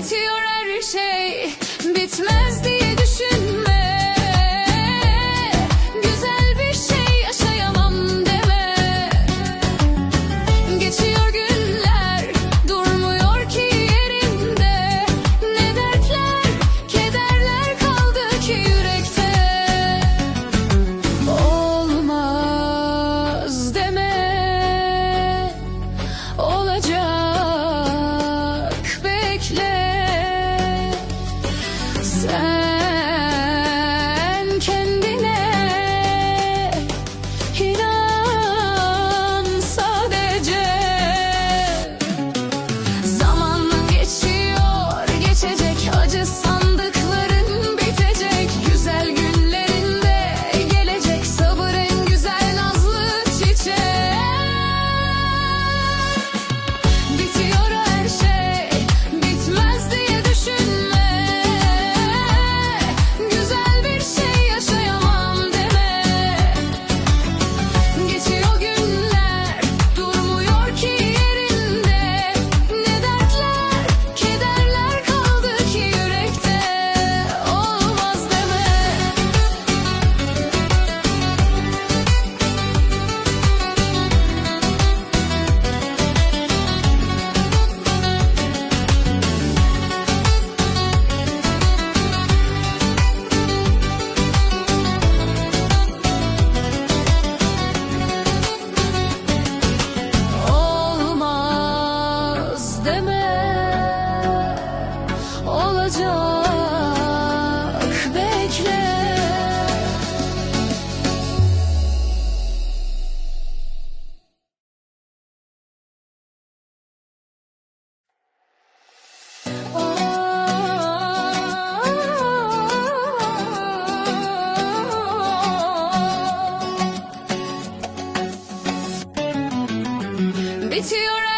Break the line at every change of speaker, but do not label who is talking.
Bitiyor her şey bitmez diye düşünme. Güzel bir şey yaşayamam deme. Geçiyor günler durmuyor ki yerinde Ne dertler kederler kaldı ki yürekte. Olmaz deme. Olacak. Sad. olacak. Bekle. Bitiyor